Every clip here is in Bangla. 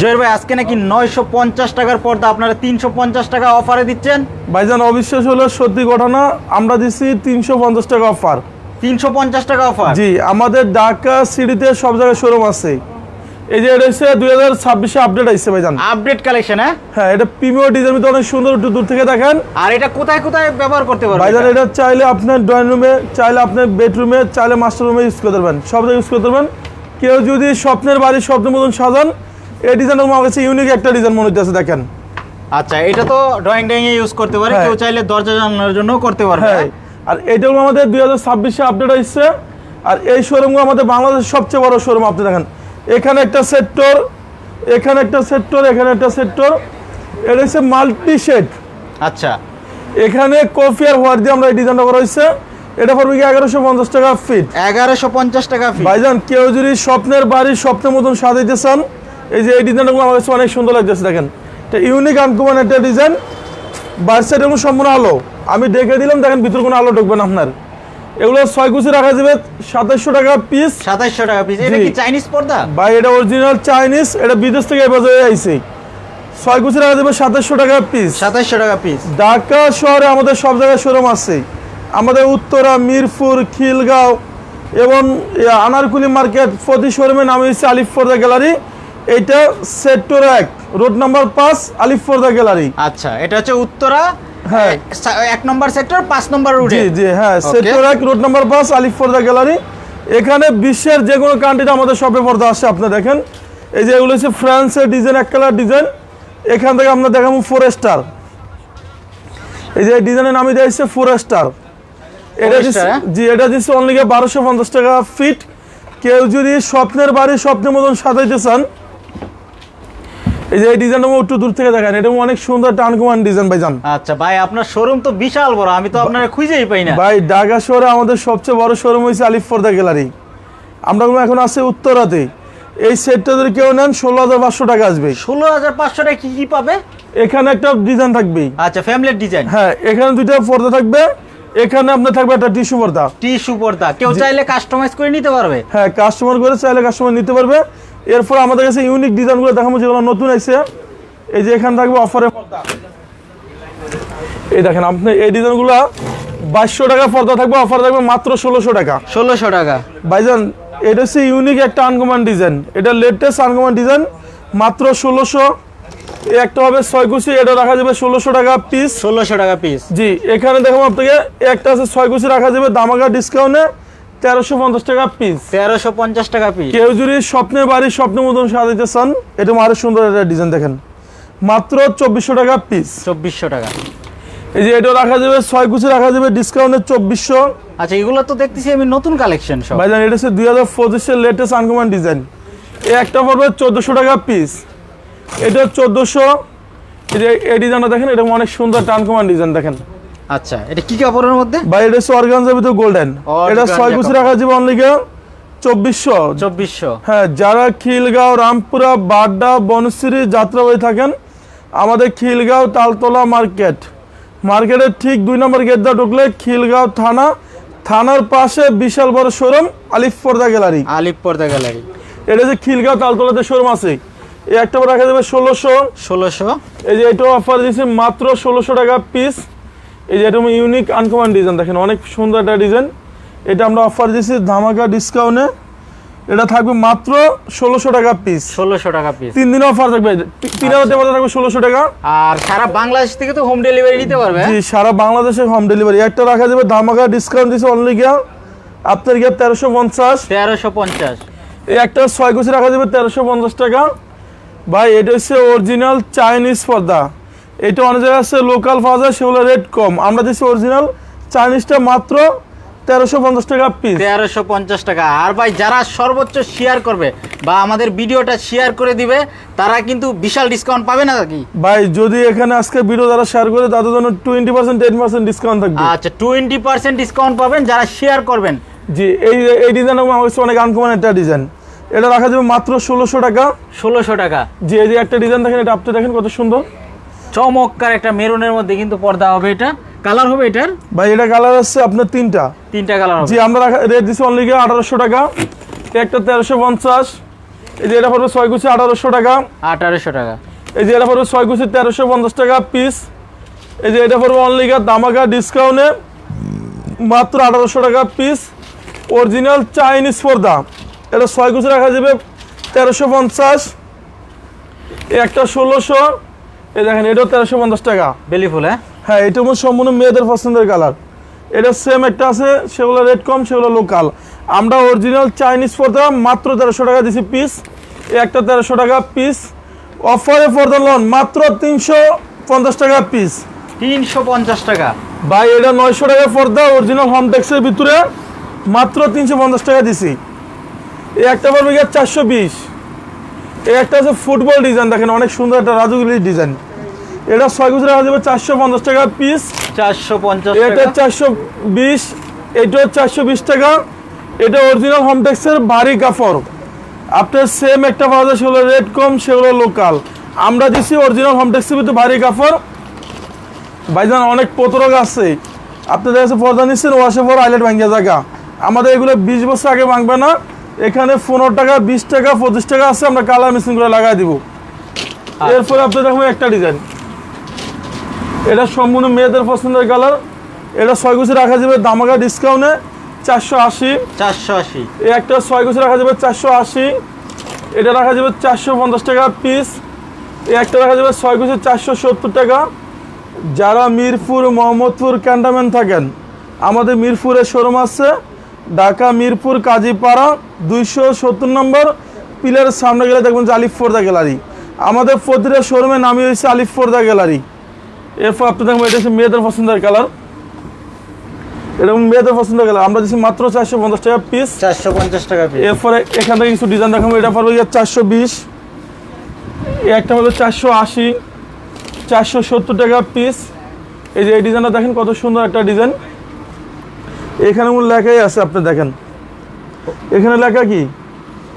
জয়ের ভাই আজকে নাকি নয়শো পঞ্চাশ টাকার পর্দা আপনারা তিনশো পঞ্চাশ টাকা অফারে দিচ্ছেন? ভাইজান অবিশ্বাস হলো সত্যি ঘটনা আমরা দিচ্ছি তিনশো পঞ্চাশ টাকা অফার। তিনশো পঞ্চাশ টাকা অফার? জি আমাদের ঢাকা সিটিতে সব জায়গায় শোরুম আছে। এই যে এটা হচ্ছে দুই হাজার ছাব্বিশে আপডেট আসছে ভাইজান। আপডেট কালেকশন হ্যাঁ? হ্যাঁ এটা প্রিমিয়ার ডিজাইন ভিতরে অনেক সুন্দর একটু দূর থেকে দেখেন। আর এটা কোথায় কোথায় ব্যবহার করতে পারবেন ভাইজান এটা? চাইলে আপনার ড্রয়িং রুমে চাইলে আপনার বেডরুমে চাইলে মাস্টার রুমে ইউজ করতে পারবেন সব জায়গায় ইউজ করতে পারবেন কেউ যদি স্বপ্নের বাড়ি স্বপ্নের মতন সাজান এই ডিজাইনটা আমার কাছে ইউনিক একটা ডিজাইন মনে হচ্ছে দেখেন। আচ্ছা এটা তো ড্রয়িং ড্রয়িং এ ইউজ করতে পারে হ্যাঁ। কেউ চাইলে দরজা জানানোর জন্য করতে পারবে হ্যাঁ। আর এটা হলো আমাদের দুই হাজার ছাব্বিশে আপডেট আসছে আর এই শোরুমগুলো আমাদের বাংলাদেশের সবচেয়ে বড় শোরুম আপনি দেখেন। এখানে একটা সেক্টর এখানে একটা সেক্টর এখানে একটা সেক্টর এটা হচ্ছে মাল্টি শেড আচ্ছা। এখানে কফি আর হোয়াইট দিয়ে আমরা এই ডিজাইনটা করা হয়েছে। এটা পড়বে কি এগারোশো পঞ্চাশ টাকা ফিট এগারোশো পঞ্চাশ টাকা ফি ভাইজান কেউ যদি স্বপ্নের বাড়ি স্বপ্নের মতন সাজাইতে চান এই যে এই ডিজাইনগুলো আমার কাছে অনেক সুন্দর লাগতেছে দেখেন। এটা ইউনিক আনকমন একটা ডিজাইন বাইর সাইডে কোনো সম্পূর্ণ আলো। আমি ডেকে দিলাম দেখেন ভিতর কোনো আলো ঢুকবে না আপনার। এগুলো ছয় কুচি রাখা যাবে সাতাশশো টাকা পিস সাতাইশশো টাকা পিস এটা কি চাইনিজ পর্দা? বা এটা অরিজিনাল চাইনিজ এটা বিদেশ থেকে এবার আইছে। ছয় কুচি রাখা যাবে সাতাশশো টাকা পিস সাতাইশশো টাকা পিস ঢাকা শহরে আমাদের সব জায়গায় শোরুম আছে। আমাদের উত্তরা মিরপুর খিলগাঁও এবং আনারকুলি মার্কেট প্রতি শোরুমের নাম হচ্ছে আলিফ ফোর্দা গ্যালারি। এইটা সেক্টর এক রোড নাম্বার পাঁচ আলিফ ফোর্দা গ্যালারি আচ্ছা এটা হচ্ছে উত্তরা হ্যাঁ। এক- নম্বর সেক্টর পাঁচ নম্বর রুটে জি জি হ্যাঁ. সেক্টর এক রোড নাম্বার পাঁচ আলিফ ফোর্দা গ্যালারি এখানে বিশ্বের যে কোনো কান্ট্রিতে আমাদের শপে পর্দা আসে আপনি দেখেন। এই যে এগুলো হচ্ছে ফ্রান্সের ডিজাইন এক কালার ডিজাইন এখান থেকে আমরা দেখাবো ফোর স্টার এই যে ডিজাইনের নামই দেওয়া হচ্ছে ফোর স্টার এটা হ্যাঁ? জি এটা দিচ্ছে অনলি বারোশো পঞ্চাশ টাকা ফিট কেউ যদি স্বপ্নের বাড়ি স্বপ্নের মতন সাজাইতে চান এই যে এই ডিজাইনটা একটু দূর থেকে দেখেন। এটা অনেক সুন্দর টানকুমান ডিজাইন ভাইজান। আচ্ছা ভাই আপনার শোরুম তো বিশাল বড়। আমি তো আপনার খুঁজেই পাই না। ভাই ঢাকা শহরে আমাদের সবচেয়ে বড় শোরুম হয়েছে আলিফ ফর্দা গ্যালারি। আমরা এখন আছে উত্তরাতে। এই সেটটা যদি কেউ নেন ষোলো হাজার পাঁচশো টাকা আসবে। ষোলো হাজার পাঁচশো টাকা কি কি পাবে? এখানে একটা ডিজাইন থাকবে। আচ্ছা ফ্যামিলির ডিজাইন হ্যাঁ এখানে দুইটা পর্দা থাকবে। এখানে আপনার থাকবে একটা টিস্যু পর্দা। টিস্যু পর্দা। কেউ চাইলে কাস্টমাইজ করে নিতে পারবে। হ্যাঁ কাস্টমার করে চাইলে কাস্টমার নিতে পারবে। এরপর আমাদের কাছে ইউনিক ডিজাইনগুলো দেখাবো যেগুলো নতুন আছে এই যে এখানে থাকবে অফারে এই দেখেন আপনি এই ডিজাইনগুলো বাইশশো টাকা পর্দা থাকবে অফার থাকবে মাত্র ষোলোশো টাকা। ষোলোশো টাকা। ভাইজান এটা হচ্ছে ইউনিক একটা আনকমান ডিজাইন এটা লেটেস্ট আনকমান ডিজাইন মাত্র ষোলোশো। একটা হবে ছয় কুচি এটা রাখা যাবে ষোলোশো টাকা পিস ষোলোশো টাকা পিস জি এখানে দেখো আপনাকে একটা আছে ছয় কুচি রাখা যাবে দামাকা ডিসকাউন্টে তেরোশো পঞ্চাশ টাকা পিস তেরোশো পঞ্চাশ টাকা পিস কেউ যদি স্বপ্নের বাড়ি স্বপ্নের মতন সাজাইতে চান এটা আরও সুন্দর একটা ডিজাইন দেখেন। মাত্র চব্বিশশো টাকা পিস চব্বিশশো টাকা। এই যে এটা রাখা যাবে ছয় কুচি রাখা যাবে ডিসকাউন্টে চব্বিশশো। আচ্ছা এগুলো তো দেখতেছি আমি নতুন কালেকশন সব। ভাইজান এটা হচ্ছে দুই হাজার পঁচিশের লেটেস্ট আনকমান ডিজাইন এই একটা পড়বে চোদ্দোশো টাকা পিস এটা চোদ্দোশো। এই ডিজাইনটা দেখেন এটা অনেক সুন্দর টানকমান ডিজাইন দেখেন। আচ্ছা এটা কি কাপড়ের মধ্যে? ভাই এটা অর্গানজার ভিতরে গোল্ডেন এটা Organza ছয় কুচি রাখা যাবে অনলি চব্বিশশো। চব্বিশশো। হ্যাঁ যারা খিলগাঁও রামপুরা বাড্ডা বনশ্রী যাত্রাবাড়ি থাকেন আমাদের খিলগাঁও তালতলা মার্কেট। মার্কেটের ঠিক দুই নম্বর গেট দা ঢুকলে খিলগাঁও থানা। থানার পাশে বিশাল বড় শোরুম আলিফ পর্দা গ্যালারি। পর্দা গ্যালারি। এটা যে খিলগাঁও তালতলাতে শোরুম আছে এই একটা রাখা যাবে ষোলোশো। ষোলোশো। এই যে এটা অফার দিয়েছে মাত্র ষোলোশো টাকা পিস এই যে এটা ইউনিক আনকমান ডিজাইন দেখেন অনেক সুন্দর একটা ডিজাইন এটা আমরা অফার দিয়েছি ধামাকা ডিসকাউন্টে এটা থাকবে মাত্র ষোলোশো টাকা পিস ষোলোশো টাকা পিস তিন দিন অফার থাকবে। তিন হাজার টাকা থাকবে ষোলোশো টাকা। আর সারা বাংলাদেশ থেকে তো হোম ডেলিভারি নিতে পারবে হ্যাঁ? জি সারা বাংলাদেশে হোম ডেলিভারি একটা রাখা যাবে ধামাকা ডিসকাউন্ট দিয়েছে অনলি গিয়া। আপনার গিয়া তেরোশো পঞ্চাশ। তেরোশো পঞ্চাশ। এই একটা ছয় কুচি রাখা যাবে তেরোশো পঞ্চাশ টাকা। ভাই এটা হচ্ছে অরিজিনাল চাইনিজ পর্দা। এটা অনেক জায়গায় আছে লোকাল পাওয়া যায় সেগুলো রেট কম। আমরা দিচ্ছি অরিজিনাল চাইনিজটা মাত্র তেরোশো পঞ্চাশ টাকা পিস তেরোশো পঞ্চাশ টাকা। আর ভাই যারা সর্বোচ্চ শেয়ার করবে বা আমাদের ভিডিওটা শেয়ার করে দিবে তারা কিন্তু বিশাল ডিসকাউন্ট পাবে না কি ভাই যদি এখানে আজকে ভিডিও যারা শেয়ার করে তাদের জন্য twenty percent ten percent discount থাকবে। আচ্ছা টোয়েন্টি পার্সেন্ট ডিসকাউন্ট পাবেন যারা শেয়ার করবেন। জি এই এই ডিজাইন আমার কাছে অনেক আনকমন একটা ডিজাইন এটা রাখা যাবে মাত্র ষোলোশো টাকা। ষোলোশো টাকা। যে এই যে একটা ডিজাইন দেখেন এটা আপনি দেখেন কত সুন্দর। চমৎকার একটা মেরুনের মধ্যে কিন্তু পর্দা হবে এটা। কালার হবে এটার? ভাই এটা কালার আছে আপনার তিনটা। তিনটা কালার হবে। জি আমরা রেট দিচ্ছি অনলি আঠারোশো টাকা। একটা তেরোশো পঞ্চাশ। এই যে এটা পড়বে ছয় কুচি আঠারোশো টাকা। আঠারোশো টাকা। এই যে এটা পড়বে ছয় কুচি তেরোশো পঞ্চাশ টাকা পিস এই যে এটা পড়বে অনলিকা দামাকা ডিসকাউন্টে মাত্র আঠারোশো টাকা পিস অরিজিনাল চাইনিজ পর্দা। এটা ছয় কুচি রাখা যাবে তেরোশো পঞ্চাশ। এই একটা ষোলোশো। এই দেখেন এটাও তেরোশো পঞ্চাশ টাকা। বেলি ফুল হ্যাঁ? হ্যাঁ এটা মধ্যে সম্পূর্ণ মেয়েদের পছন্দের কালার। এটা সেম একটা আছে সেগুলো রেট কম সেগুলো লোকাল আমরা অরিজিনাল চাইনিজ পর্দা মাত্র তেরোশো টাকা দিছি পিস একটা তেরোশো টাকা পিস অফারে পর্দা লোন মাত্র তিনশো পঞ্চাশ টাকা পিস তিনশো পঞ্চাশ টাকা। ভাই এটা নয়শো টাকা পর্দা অরিজিনাল হোম ট্যাক্সের ভিতরে মাত্র তিনশো পঞ্চাশ টাকা দিছি। এই একটা পড়বে গিয়ে চারশো বিশ। এই একটা আছে ফুটবল ডিজাইন দেখেন অনেক সুন্দর একটা রাজুগুলি ডিজাইন এটা ছয় গুজরা রাখা যাবে চারশো পঞ্চাশ টাকা পিস চারশো পঞ্চাশ এটা চারশো বিশ এটা চারশো বিশ টাকা। এটা অরিজিনাল হোমটেক্সের ভারী কাপড় আপনার সেম একটা পাওয়া যায় সেগুলো রেট কম সেগুলো লোকাল আমরা দিচ্ছি অরিজিনাল হোমটেক্সের ভিতরে ভারী কাপড় ভাইজান অনেক প্রতরক আছে। আপনাদের কাছে পর্দা নিচ্ছেন ওয়াশে পর আইলেট ভাঙ্গিয়া জায়গা। আমাদের এগুলো বিশ বছর আগে ভাঙবে না। এখানে পনেরো টাকা বিশ টাকা পঁচিশ টাকা আছে আমরা কালার মেশিন করে লাগাই দিব। এরপরে আপনাদের দেখবেন একটা ডিজাইন এটা সম্পূর্ণ মেয়েদের পছন্দের কালার এটা ছয় গুছি রাখা যাবে দামাকা ডিসকাউন্টে চারশো আশি। চারশো আশি। এই একটা ছয় গুছি রাখা যাবে চারশো আশি। এটা রাখা যাবে চারশো পঞ্চাশ টাকা পিস এই একটা রাখা যাবে ছয় গুছি চারশো সত্তর টাকা। যারা মিরপুর মোহাম্মদপুর ক্যান্টনমেন্ট থাকেন আমাদের মিরপুরের শোরুম আছে। ঢাকা মিরপুর কাজীপাড়া দুইশো সত্তর নম্বর পিলারের সামনে গেলে দেখবেন যে আলিফ ফোর্দা গ্যালারি। আমাদের প্রতিটা শোরুমের নামই হয়েছে আলিফ ফোর্দা গ্যালারি। এরপর আপনি দেখবেন এটা হচ্ছে মেয়েদের পছন্দের কালার। এরকম মেয়েদের পছন্দের কালার। আমরা দিচ্ছি মাত্র চারশো পঞ্চাশ টাকা পিস চারশো পঞ্চাশ টাকা পিস এরপরে এখান থেকে কিছু ডিজাইন দেখাবো। এটা গিয়ে চারশো বিশ। একটা হলো চারশো আশি। চারশো সত্তর টাকা পিস এই যে এই ডিজাইনটা দেখেন কত সুন্দর একটা ডিজাইন এখানে মূল লেখাই আছে আপনি দেখেন। এখানে লেখা কি?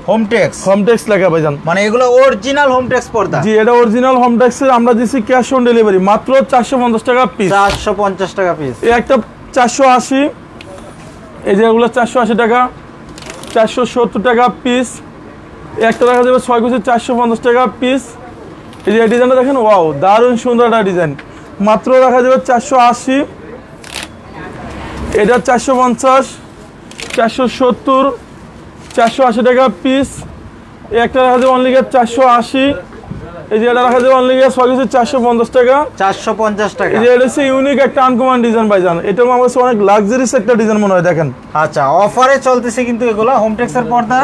হোম টেক্স হোমটেক্স লেখা ভাইজান। মানে এগুলো অরিজিনাল হোম টেক্স পর্দা। জি এটা অরিজিনাল হোমটেক্সের আমরা দিচ্ছি ক্যাশ অন ডেলিভারি মাত্র চারশো পঞ্চাশ টাকা পিস চারশো পঞ্চাশ টাকা পিস এই একটা চারশো আশি এই যে এগুলো চারশো আশি টাকা চারশো সত্তর টাকা পিস একটা দেখা যাবে ছয় কুচি চারশো পঞ্চাশ টাকা পিস এই যে ডিজাইনটা দেখেন ওয়াও দারুণ সুন্দর একটা ডিজাইন মাত্র রাখা যাবে চারশো আশি এটা চারশো পঞ্চাশ চারশো সত্তর চারশো আশি টাকা পিস একটা রাখা যাবে অনলি চারশো আশি। এই যে এটা রাখা যাবে অনলি ছয় কুচি চারশো পঞ্চাশ টাকা। চারশো পঞ্চাশ টাকা। এই যে এটা হচ্ছে ইউনিক একটা আনকমন ডিজাইন ভাইজান। এটা আমার কাছে অনেক লাক্সারিস একটা ডিজাইন মনে হয় দেখেন। আচ্ছা অফারে চলতেছে কিন্তু এগুলো হোম টেক্সের পর্দা।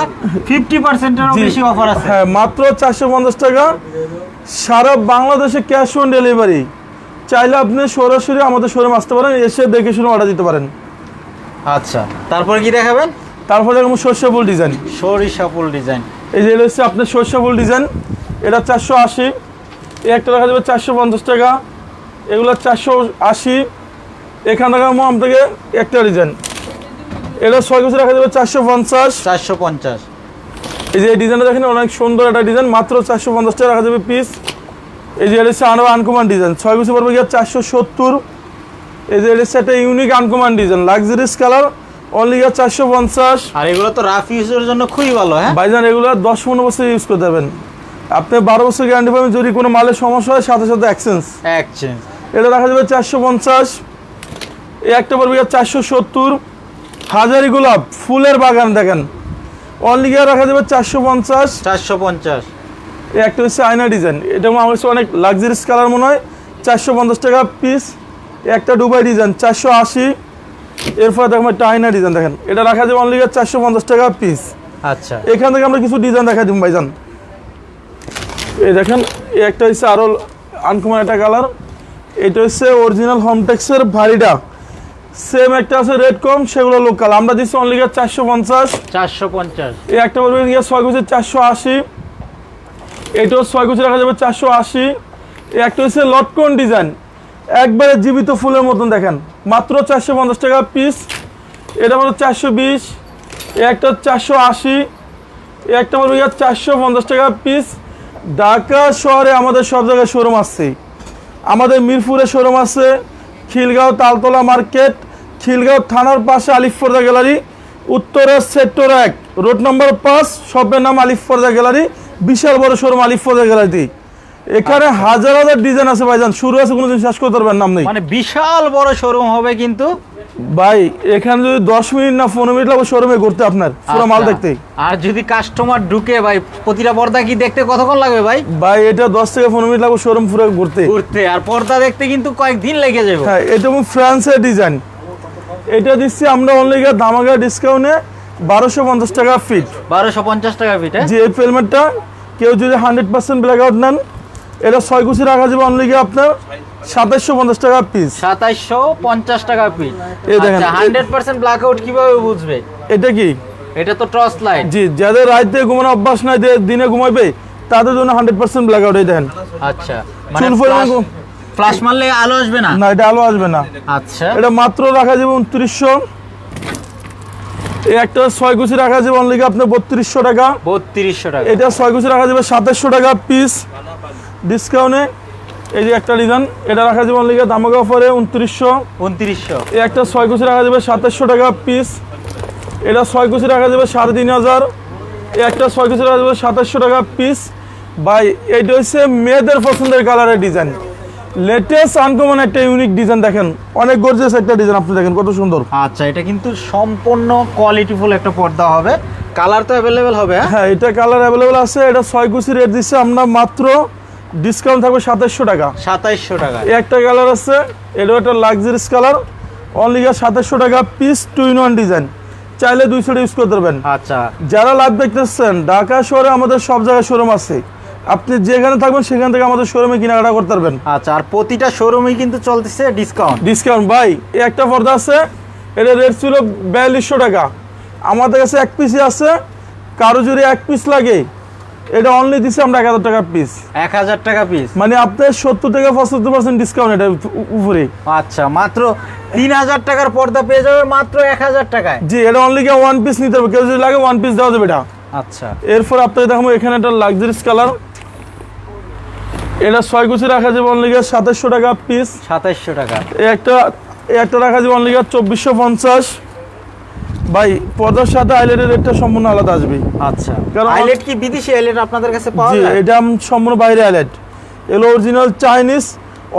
ফিফটি পার্সেন্টেরও বেশি অফার আছে। হ্যাঁ মাত্র চারশো পঞ্চাশ টাকা। সারা বাংলাদেশে ক্যাশ অন ডেলিভারি চাইলে আপনি সরাসরি আমাদের শোরুম আসতে পারেন এসে দেখে শুনে অর্ডার দিতে পারেন। আচ্ছা তারপরে কি দেখাবেন? তারপরে দেখুন শস্য ফুল ডিজাইন সরিষা ফুল ডিজাইন এই যে এটা হচ্ছে আপনার শস্য ফুল ডিজাইন এটা চারশো আশি এই একটা দেখা যাবে চারশো পঞ্চাশ টাকা এগুলো চারশো আশি এখান থেকে আম থেকে একটা ডিজাইন এটা ছয় বছর রাখা যাবে চারশো পঞ্চাশ। চারশো পঞ্চাশ। এই যে এই ডিজাইনটা দেখেন অনেক সুন্দর একটা ডিজাইন মাত্র চারশো পঞ্চাশ টাকা রাখা যাবে পিস এই যে এটা আনো আনকমান ডিজাইন। ছয় বছর পর গিয়ে চারশো সত্তর। এই যে এটা একটা unique uncommon design. Luxurious colour only গিয়ে চারশো পঞ্চাশ। আর এগুলো তো রাফ ইউজের জন্য খুবই ভালো হ্যাঁ? বাইজান এগুলো দশ পনেরো বছর ইউজ করতে পারবেন আপনি বারো বছর গ্যারান্টি পাবেন যদি কোনো মালের সমস্যা হয় সাথে সাথে এক্সচেঞ্জ এক্সচেঞ্জ এটা রাখা যাবে চারশো পঞ্চাশ। এই একটা পড়বে চারশো সত্তর। হাজারি গোলাপ ফুলের বাগান দেখেন। অনলি গিয়ে রাখা যাবে চারশো পঞ্চাশ। চারশো পঞ্চাশ। একটা হচ্ছে আয়না ডিজাইন এটা আমার কাছে অনেক লাক্সারিস কালার মনে হয়। চারশো পঞ্চাশ টাকা পিস একটা ডুবাই ডিজাইন চারশো আশি। এরপর দেখুন একটা আয়না ডিজাইন দেখেন। এটা রাখা যাবে অনলি চারশো পঞ্চাশ টাকা পিস আচ্ছা। এখান থেকে আমরা কিছু ডিজাইন দেখা দিব ভাইজান। এই দেখেন একটা হচ্ছে আরও আনকমন একটা কালার এটা হচ্ছে অরিজিনাল হোমটেক্সের ভারিটা সেম একটা আছে রেড কম সেগুলো লোকাল আমরা দিচ্ছি অনলি চারশো পঞ্চাশ। চারশো পঞ্চাশ। এই একটা বলবে গিয়ে ছয় চারশো আশি। এটাও ছয় গুছি রাখা যাবে চারশো আশি। একটা হচ্ছে লটকন ডিজাইন। একবারে জীবিত ফুলের মতন দেখেন। মাত্র চারশো পঞ্চাশ টাকা পিস এটা হলো চারশো বিশ। একটা চারশো আশি। একটা গিয়ে চারশো পঞ্চাশ টাকা পিস ঢাকা শহরে আমাদের সব জায়গায় শোরুম আছে। আমাদের মিরপুরে শোরুম আছে। খিলগাঁও তালতলা মার্কেট। খিলগাঁও থানার পাশে আলিফপর্দা গ্যালারি। উত্তরের সেক্টর এক, রোড নম্বর পাঁচ, শপের নাম আলিফ ফরজা গ্যালারি। বিশাল বড় শোরুম আলিফ ফরজা গ্যালারিতে। এখানে হাজার হাজার ডিজাইন আছে ভাইজান। শুরু আছে কোনো দিন শেষ করতে পারবেন নাম নেই। মানে বিশাল বড় শোরুম হবে কিন্তু। ভাই এখানে যদি দশ মিনিট না পনেরো মিনিট লাগবে শোরুমে ঘুরতে আপনার পুরো মাল আচ্ছা। দেখতে। আর যদি কাস্টমার ঢুকে ভাই প্রতিটা পর্দা কি দেখতে কতক্ষণ লাগবে ভাই? ভাই এটা দশ থেকে পনেরো মিনিট লাগবে শোরুম পুরো ঘুরতে। ঘুরতে। আর পর্দা দেখতে কিন্তু কয়েকদিন লেগে যাবে। হ্যাঁ এটা ফ্রান্সের ডিজাইন এটা দিচ্ছি আমরা অনলি দামাগা ডিসকাউন্টে বারোশো পঞ্চাশ টাকা ফিট বারোশো পঞ্চাশ টাকা ফিট হ্যাঁ? যে এই হেলমেটটা কেউ যদি হান্ড্রেড পার্সেন্ট ব্ল্যাক আউট নেন এটা ছয় কুচি রাখা যাবে অনলি আপনার সাতাশশো পঞ্চাশ টাকা পিস সাতাইশশো পঞ্চাশ টাকা পিস এই দেখেন, এই- হান্ড্রেড পার্সেন্ট ব্ল্যাক আউট কীভাবে বুঝবে? এটা কি? এটা তো টর্চ লাইট জি যাদের রাতে ঘুমানো অভ্যাস নাই দিনে ঘুমাইবে তাদের জন্য হান্ড্রেড পার্সেন্ট ব্ল্যাক আউট এই দেখেন। আচ্ছা মানে চুল পরিমাণ ফ্লাশ মারলে আলো আসবে না? না এটা আলো আসবে না। আচ্ছা। এটা মাত্র রাখা যাবে উনত্রিশশো। একটা ছয় কুচি রাখা যাবে অনলি আপনার বত্রিশশো টাকা। বত্রিশশো টাকা। এটা ছয় কুচি রাখা যাবে সাতাশশো টাকা পিস ডিসকাউন্টে এই যে একটা ডিজাইন এটা রাখা যাবে অনলি দামাগা অফারে উনত্রিশশো। উনত্রিশশো। এই একটা ছয় কুচি রাখা যাবে সাতাশশো টাকা পিস এটা ছয় কুচি রাখা যাবে সাড়ে তিন হাজার। এই একটা ছয় কুচি রাখা যাবে সাতাশশো টাকা পিস ভাই এইটা হচ্ছে মেয়েদের পছন্দের কালারের ডিজাইন লেটেস্ট আনকমন একটা ইউনিক ডিজাইন দেখেন। অনেক গর্জিয়াস একটা ডিজাইন আপনি দেখেন কত সুন্দর। আচ্ছা এটা কিন্তু সম্পূর্ণ কোয়ালিটিফুল একটা পর্দা হবে। কালার তো অ্যাভেলেবেল হবে হ্যাঁ? হ্যাঁ এটা কালার অ্যাভেলেবল আছে এটা ছয় কুচি রেট দিচ্ছে আমরা মাত্র ডিসকাউন্ট থাকবে সাতাশশো টাকা। সাতাইশশো টাকা। একটা কালার আছে এটাও একটা লাক্সারিস কালার অনলি সাতাশশো টাকা piece two in one design চাইলে দুইশোটা ইউজ করতে পারবেন আচ্ছা। যারা লাভ দেখতেছেন ঢাকা শহরে আমাদের সব জায়গায় শোরুম আছে। আপনি যেখানে থাকবেন সেখান থেকে আমাদের শোরুমে কেনাকাটা করতে পারবেন। আচ্ছা আর প্রতিটা শোরুমেই কিন্তু চলতেছে ডিসকাউন্ট ডিসকাউন্ট ভাই এই একটা পর্দা আছে এটা রেট ছিল বিয়াল্লিশশো টাকা। আমাদের কাছে এক পিসই আছে কারও যদি এক পিস লাগে এটা অনলি দিচ্ছি আমরা এক হাজার টাকা পিস এক হাজার টাকা পিস মানে আপনার সত্তর থেকে পঁচাত্তর পার্সেন্ট ডিসকাউন্ট এটা উপরে। আচ্ছা মাত্র তিন হাজার টাকার পর্দা পেয়ে যাবে মাত্র এক হাজার টাকায়। জি এটা অনলি কে ওয়ান পিস নিতে হবে। কেউ যদি লাগে ওয়ান পিস দেওয়া যাবে এটা। আচ্ছা। এরপর আপনাকে দেখাবো এখানে একটা লাক্সারিস কালার এটা ছয় কুচি রাখা যাবে অনলি সাতাশশো টাকা পিস সাতাইশশো টাকা। একটা একটা রাখা যাবে অনলি চব্বিশশো পঞ্চাশ। ভাই পর্দার সাথে আইলেটের রেটটা সম্পূর্ণ আলাদা আসবে। আচ্ছা। কারণ- আইলেট কি বিদেশি আইলেট আপনাদের কাছে পাওয়া যায়? এটা সম্পূর্ণ বাইরে আইলেট এগুলো অরিজিনাল চাইনিজ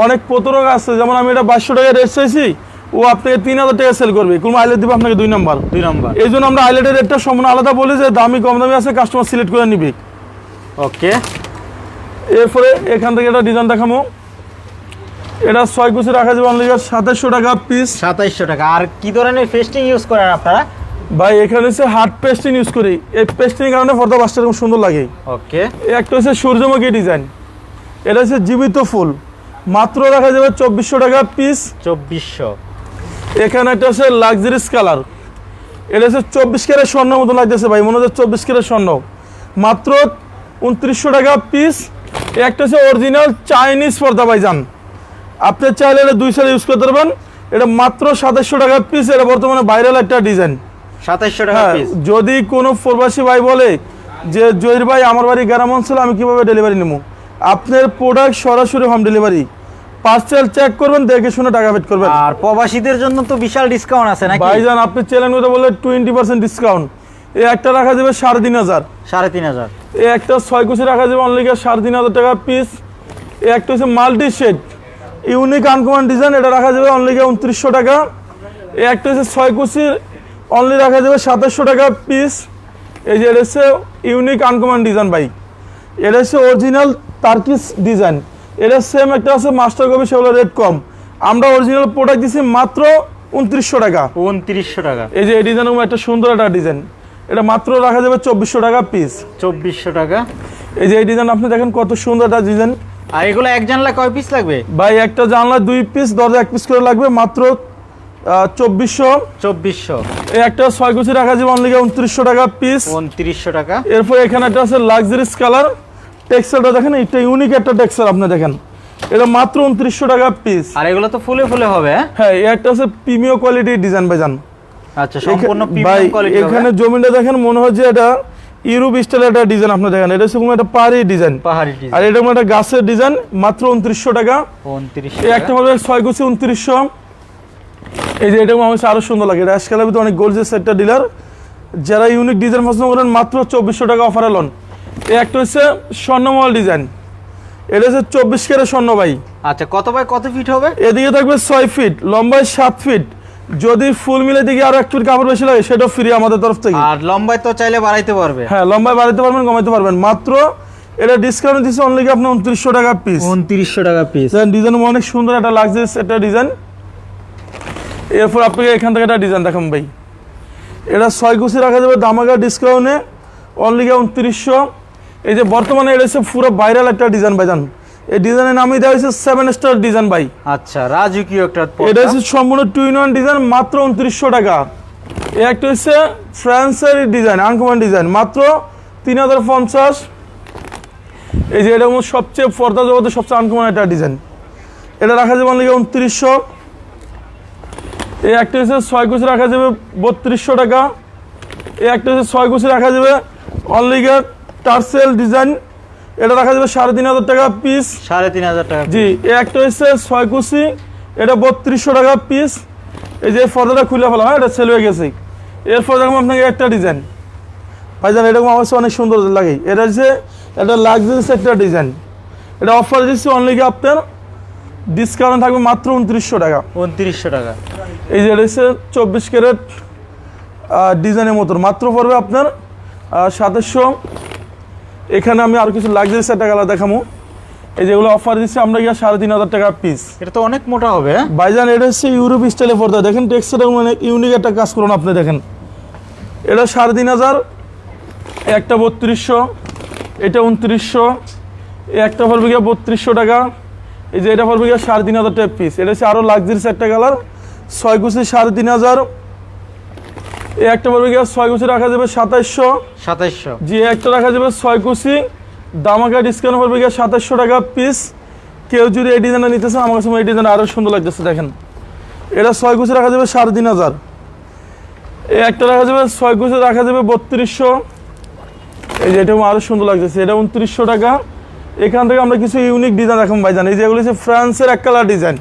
অনেক প্রতারক আছে। যেমন আমি এটা বাইশশো টাকা রেট চাইছি ও আপনাকে তিন হাজার টাকা সেল করবে। কোনো আইলেট দিবে আপনাকে দুই নাম্বার দুই নম্বর এই জন্য আমরা আইলেটের রেটটা সম্পূর্ণ আলাদা বলি যে দামি কম দামি আছে কাস্টমার সিলেক্ট করে নিবে। ওকে এরপরে এখান থেকে একটা ডিজাইন দেখাবো এটা ছয় কুচি রাখা যাবে অনলি সাতাশশো টাকা পিস সাতাইশশো টাকা। আর কি ধরনের পেস্টিং ইউজ করেন আপনারা? ভাই এখানে হচ্ছে হার্ড পেস্টিং ইউজ করি। এই পেস্টিং কারণে ফর্দা বাসটা এরকম সুন্দর লাগে। ওকে। একটা হচ্ছে সূর্যমুখী ডিজাইন এটা হচ্ছে জীবিত ফুল। মাত্র রাখা যাবে চব্বিশশো টাকা পিস চব্বিশশো। এখানে একটা হচ্ছে লাক্সারিস কালার এটা হচ্ছে চব্বিশ ক্যারেট স্বর্ণ মতো লাগতেছে ভাই মনে হচ্ছে চব্বিশ ক্যারেট স্বর্ণ। মাত্র উনত্রিশশো টাকা পিস একটা হচ্ছে অরিজিনাল চাইনিজ পর্দা ভাইজান। আপনি চাইলে এটা দুই সাইড ইউজ করতে পারবেন। এটা মাত্র সাতাশশো টাকা পিস এটা বর্তমানে ভাইরাল একটা ডিজাইন সাতাশশো টাকা হ্যাঁ যদি কোনো প্রবাসী ভাই বলে যে জহির ভাই আমার বাড়ি গ্রাম অঞ্চলে আমি কীভাবে ডেলিভারি নেব? আপনার প্রোডাক্ট সরাসরি হোম ডেলিভারি পার্সেল চেক করবেন দেখে শুনে টাকা পেড করবেন। আর প্রবাসীদের জন্য তো বিশাল ডিসকাউন্ট আছে নাকি? ভাইজান আপনি চ্যানেল মতো বললে টোয়েন্টি পার্সেন্ট ডিসকাউন্ট এই একটা রাখা যাবে সাড়ে তিন হাজার। সাড়ে তিন হাজার। এই একটা ছয় কুচি রাখা যাবে অনলি সাড়ে তিন হাজার টাকা পিস এই একটা হচ্ছে multi shade unique uncommon design এটা রাখা যাবে অনলি উনত্রিশশো টাকা। এই একটা হচ্ছে ছয় কুচির অনলি রাখা যাবে সাতাশশো টাকা পিস এই যে এটা হচ্ছে ইউনিক আনকমান ডিজাইন ভাই। এটা হচ্ছে অরিজিনাল তার্কিস ডিজাইন এটা সেম একটা আছে মাস্টার কপি সেগুলো রেট কম আমরা অরিজিনাল প্রোডাক্ট দিচ্ছি মাত্র উনত্রিশশো টাকা। উনত্রিশশো টাকা। এই যে এই ডিজাইন একটা সুন্দর একটা ডিজাইন এটা মাত্র রাখা যাবে চব্বিশশো টাকা পিস চব্বিশশো টাকা। এই যে এই ডিজাইন আপনি দেখেন কত সুন্দর একটা ডিজাইন আর এগুলো এক জানলা কয় পিস লাগবে? ভাই একটা জানলা দুই পিস দরজা এক পিস করে লাগবে মাত্র চব্বিশশো। চব্বিশশো। এই একটা ছয় কুচি রাখা যাবে অনলি উনত্রিশশো টাকা পিস উনত্রিশশো টাকা। এরপর এখানে একটা আছে লাক্সারিস কালার টেক্সচারটা দেখেন এটা ইউনিক একটা টেক্সচার আপনি দেখেন। এটা মাত্র উনত্রিশশো টাকা পিস আর এগুলো তো ফুলে ফুলে হবে হ্যাঁ? হ্যাঁ এই একটা আছে প্রিমিয় কোয়ালিটির ডিজাইন ভাইজান। আচ্ছা সম্পূর্ণ প্রিমিয়াম কোয়ালিটি এখানে জমিটা দেখেন মনে হচ্ছে এটা ইউরোপ স্টাইলের একটা ডিজাইন আপনি দেখেন। এটা হচ্ছে একটা পাহাড়ি ডিজাইন পাহাড়ি আর এটা একটা গাছের ডিজাইন মাত্র উনত্রিশশো টাকা। উনত্রিশশো এই একটা হবে ছয় কুচি উনত্রিশশো। এই যে এটা আমার আরও সুন্দর লাগে। এটা আজকাল অনেক গোল্ডের একটা ডিলার যারা ইউনিক ডিজাইন পছন্দ করেন মাত্র চব্বিশশো টাকা অফারে লোন এই একটা হচ্ছে স্বর্ণমহল ডিজাইন এটা হচ্ছে চব্বিশ কেরে স্বর্ণ ভাই। আচ্ছা কত বাই কত ফিট হবে? এদিকে থাকবে ছয় ফিট লম্বায় সাত ফিট যদি ফুল মিলে দিকে আরও একটু কাপড় বেশি লাগে সেটাও ফ্রি আমাদের তরফ থেকে। আর লম্বায় তো চাইলে বাড়াইতে পারবে। হ্যাঁ লম্বায় বাড়াতে পারবেন কমাইতে পারবেন। মাত্র এটা ডিসকাউন্ট দিচ্ছে অনলি আপনার উনত্রিশশো টাকা পিস উনত্রিশশো টাকা পিস ডিজাইন অনেক সুন্দর একটা লাগজারিস একটা ডিজাইন এরপর আপনাকে এখান থেকে একটা ডিজাইন দেখাম ভাই। এটা ছয় কুচি রাখা যাবে দামাগা ডিসকাউন্টে অনলি উনত্রিশশো। এই যে বর্তমানে এটা হচ্ছে পুরো ভাইরাল একটা ডিজাইন ভাই জান এই ডিজাইনের নামই দেওয়া হয়েছে সেভেন স্টার ডিজাইন ভাই। আচ্ছা রাজকীয় একটা এটা। হচ্ছে সম্পূর্ণ টু ইন ওয়ান ডিজাইন মাত্র উনত্রিশশো টাকা। এই একটা হচ্ছে ফ্রান্সের ডিজাইন আনকমন ডিজাইন মাত্র তিন হাজার পঞ্চাশ। এই যে এটা সবচেয়ে পর্দা জগতে সবচেয়ে আনকমন একটা ডিজাইন এটা রাখা যাবে অনলি উনত্রিশশো। এই একটা হচ্ছে ছয় কুচি রাখা যাবে বত্রিশশো টাকা। এই একটা হচ্ছে ছয় কুচি রাখা যাবে অনলি টার্সেল ডিজাইন এটা রাখা যাবে সাড়ে তিন হাজার টাকা পিস সাড়ে তিন হাজার টাকা জি একটা হচ্ছে ছয় কুচি এটা বত্রিশশো টাকা পিস এই যে ফর্দাটা খুলে ফেলা হয় এটা সেল হয়ে গেছে। এরপর দেখুন আপনাকে একটা ডিজাইন ভাইজান এরকম আমার অনেক সুন্দর লাগে। এটা হচ্ছে একটা লাক্সারিস একটা ডিজাইন এটা অফার দিচ্ছে অনলি কি আপনার? ডিসকাউন্ট থাকবে মাত্র উনত্রিশশো টাকা। উনত্রিশশো টাকা। এই যে এটা হচ্ছে চব্বিশ ক্যারেট ডিজাইনের মতন মাত্র পড়বে আপনার সাতাশশো এখানে আমি আর কিছু লাক্সারিস একটা কালার দেখাবো এই যেগুলো অফার দিচ্ছে আমরা গিয়ে সাড়ে তিন হাজার টাকা পিস এটা তো অনেক মোটা হবে হ্যাঁ? ভাইজান এটা হচ্ছে ইউরোপ স্টাইলে পর্দা। দেখেন টেক্সটাইল মানে ইউনিক একটা কাজ করুন আপনি দেখেন। এটা সাড়ে তিন হাজার একটা বত্রিশশো এটা উনত্রিশশো একটা পড়বে গিয়ে বত্রিশশো টাকা। এই যে এটা পড়বে গিয়ে সাড়ে তিন হাজার টাকা পিস এটা হচ্ছে আরও লাক্সারিস একটা কালার ছয় কুচি সাড়ে তিন হাজার এই একটা পড়বে গিয়ে ছয় কুচি রাখা যাবে সাতাইশশো। সাতাইশশো। জি একটা রাখা যাবে ছয় কুচি। দামাকা ডিসকাউন্ট পড়বে গিয়ে সাতাশশো টাকা পিস কেউ যদি এই ডিজাইনটা নিতে চান আমার কাছে এই ডিজাইন আরও সুন্দর লাগতেছে দেখেন। এটা ছয় কুচি রাখা যাবে সাড়ে তিন হাজার। এই একটা রাখা যাবে ছয় কুচি রাখা যাবে বত্রিশশো। এই যে এটা আরও সুন্দর লাগতেছে এটা উনত্রিশশো টাকা। এখান থেকে আমরা কিছু ইউনিক ডিজাইন দেখাম ভাই জানি এই যেগুলো হচ্ছে ফ্রান্সের এক কালার ডিজাইন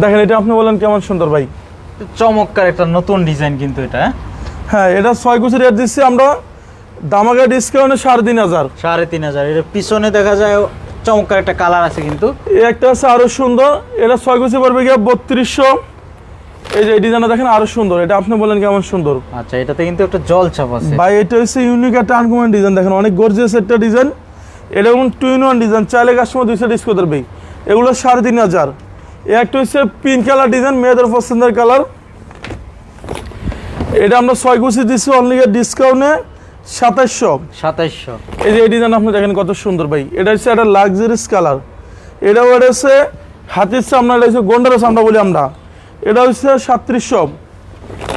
দেখেন এটা আপনি বলেন কেমন সুন্দর ভাই। চমৎকার একটা নতুন ডিজাইন কিন্তু এটা হ্যাঁ? হ্যাঁ এটা ছয় কুচি রেট দিচ্ছি আমরা। দামাগা ডিসকাউন্টে সাড়ে তিন হাজার। সাড়ে তিন হাজার। এটা পিছনে দেখা যায় চমৎকার একটা কালার আছে কিন্তু। একটা আছে আরও সুন্দর। এটা ছয় কুচি পড়বে গিয়ে বত্রিশশো। এই যে ডিজাইনটা দেখেন আরও সুন্দর। এটা আপনি বলেন কেমন সুন্দর। আচ্ছা এটাতে কিন্তু একটা জল ছাপ আছে। ভাই এটা হচ্ছে ইউনিক একটা আনকমন ডিজাইন দেখেন অনেক গর্জিয়াস একটা ডিজাইন এটা যেমন টু ইন ওয়ান ডিজাইন চাইলে কাস্টমার দুইশো ডিস করতে পারবে এগুলো সাড়ে তিন হাজার। একটা হচ্ছে পিঙ্ক কালার ডিজাইন মেয়েদের পছন্দের কালার এটা আমরা ছয় কুচি দিচ্ছি অনলি ডিসকাউন্টে সাতাশশো সাতাইশশো। এই যে এই ডিজাইন আপনি দেখেন কত সুন্দর ভাই। এটা হচ্ছে একটা লাক্সারিস কালার এটা হচ্ছে হাতির চামড়া এটা হচ্ছে গন্ডারের চামড়া বলি আমরা। এটা হচ্ছে সাত্রিশশো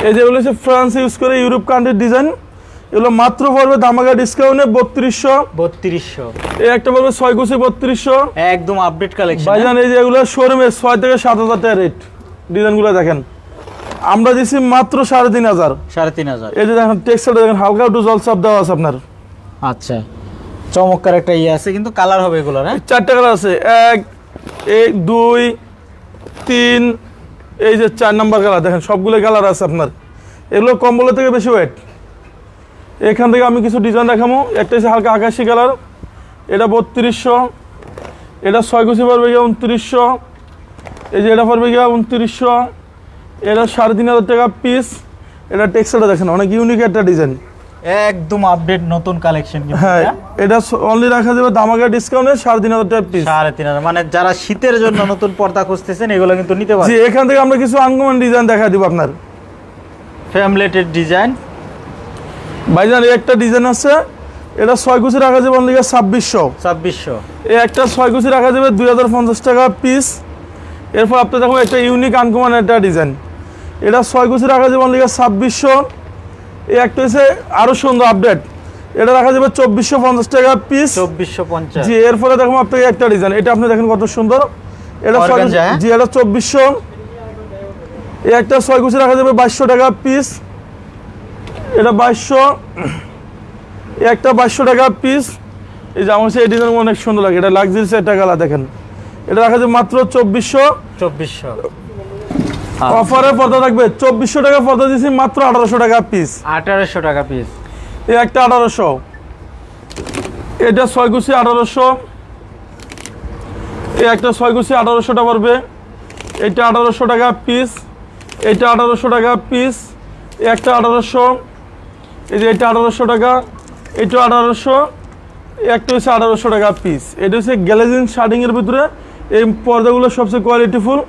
এই যেগুলো হচ্ছে ফ্রান্স ইউজ করে ইউরোপ কান্ট্রির ডিজাইন এগুলো মাত্র পড়বে দামাকা ডিসকাউন্টে বত্রিশশো। বত্রিশশো। এই একটা পড়বে ছয় কুচি বত্রিশশো। একদম আপডেট কালেকশন ভাইজান এই যে এগুলো শোরুমে ছয় থেকে সাত হাজার টাকা রেট ডিজাইনগুলো দেখেন। আমরা দিছি মাত্র সাড়ে তিন হাজার। সাড়ে তিন হাজার। এই যে দেখেন টেক্সটাইল দেখেন হালকা একটু জল চাপ দেওয়া আছে আপনার। আচ্ছা। চমৎকার একটা ইয়ে আছে কিন্তু কালার হবে এগুলো হ্যাঁ? চারটা কালার আছে। এক এক দুই তিন এই যে চার নাম্বার কালার দেখেন সবগুলো কালার আছে আপনার। এগুলো কম্বলের থেকে বেশি ওয়েট এখান থেকে আমি কিছু ডিজাইন দেখাবো একটা হচ্ছে হালকা আকাশি কালার এটা বত্রিশশো এটা ছয় কুচি পড়বে গিয়ে উনত্রিশশো এই যে এটা পড়বে গিয়ে উনত্রিশশো এটা সাড়ে তিন হাজার টাকা পিস এটা টেক্সটাইলটা দেখেন অনেক ইউনিক একটা ডিজাইন একদম আপডেট নতুন কালেকশন কিন্তু হ্যাঁ এটা। অনলি রাখা যাবে দামাকা ডিসকাউন্টে সাড়ে তিন হাজার টাকা পিস সাড়ে তিন হাজার মানে যারা শীতের জন্য নতুন পর্দা খুঁজতেছেন এগুলো কিন্তু নিতে জি এখান থেকে আমরা কিছু আনকমন ডিজাইন দেখা দিব আপনার। ফ্যামলেটেড ডিজাইন ভাইজান এই একটা ডিজাইন আছে এটা ছয় কুচি রাখা যাবে অনলি ছাব্বিশশো। ছাব্বিশশো। এই একটা ছয় কুচি রাখা যাবে দুই হাজার পঞ্চাশ টাকা পিস এরপর আপনি দেখুন একটা ইউনিক আনকমন একটা ডিজাইন এটা ছয় কুচি রাখা যাবে অনলি ছাব্বিশশো। এই একটা হচ্ছে আরও সুন্দর আপডেট এটা রাখা যাবে চব্বিশশো পঞ্চাশ টাকা পিস চব্বিশশো পঞ্চাশ। জি এরপরে দেখুন আপনাকে একটা ডিজাইন এটা আপনি দেখেন কত সুন্দর। এটা হ্যাঁ? জি এটা চব্বিশশো। এই একটা ছয় কুচি রাখা যাবে বাইশশো টাকা পিস এটা বাইশশো। একটা বাইশশো টাকা পিস এই যে আমার এই ডিজাইন অনেক সুন্দর লাগে। এটা লাক্সারিস একটা কালার দেখেন। এটা রাখা যায় মাত্র চব্বিশশো। চব্বিশশো। হ্যাঁ। অফারে পর্দা থাকবে। চব্বিশশো টাকা পর্দা দিচ্ছি মাত্র আঠারোশো টাকা পিস আঠারোশো টাকা পিস এই একটা আঠারোশো। এটা ছয় কুচি আঠারোশো। এই একটা ছয় কুচি আঠারোশোটা পড়বে। এটা আঠারোশো টাকা পিস এটা আঠারোশো টাকা পিস এই একটা আঠারোশো। এই যে এটা আঠারোশো টাকা, এটা আঠারোশো, একটা হচ্ছে আঠারোশো টাকা পিস এটা হচ্ছে গ্যালাজিন শার্টিংয়ের ভিতরে এই পর্দাগুলো সবচেয়ে কোয়ালিটিফুল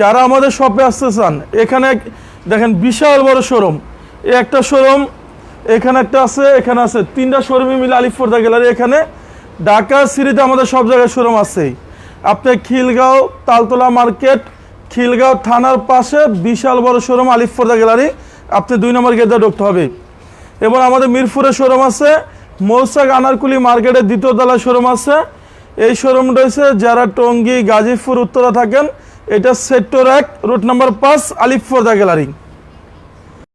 যারা আমাদের শপে আসতে চান, এখানে দেখেন বিশাল বড় শোরুম একটা শোরুম এখানে একটা আছে, এখানে আছে। তিনটা শোরুমে মিলে আলিফ পর্দা গ্যালারি এখানে। ঢাকা, সিটিতে আমাদের সব জায়গায় শোরুম আছে আপনি খিলগাঁও, তালতলা মার্কেট, খিলগাঁও থানার পাশে বিশাল বড় শোরুম আলিফ পর্দা গ্যালারি আপনি দুই নম্বর গেটে ঢুকতে হবে। এবং আমাদের মিরপুরে শোরুম আছে। মৌসাক আনারকুলি মার্কেটের দ্বিতীয় তলা শোরুম আছে। এই শোরুম রয়েছে যারা টঙ্গী, গাজীপুর, উত্তরা থাকেন। এটা সেক্টর এক রুট নাম্বার পাঁচ আলিপুর দা গ্যালারি।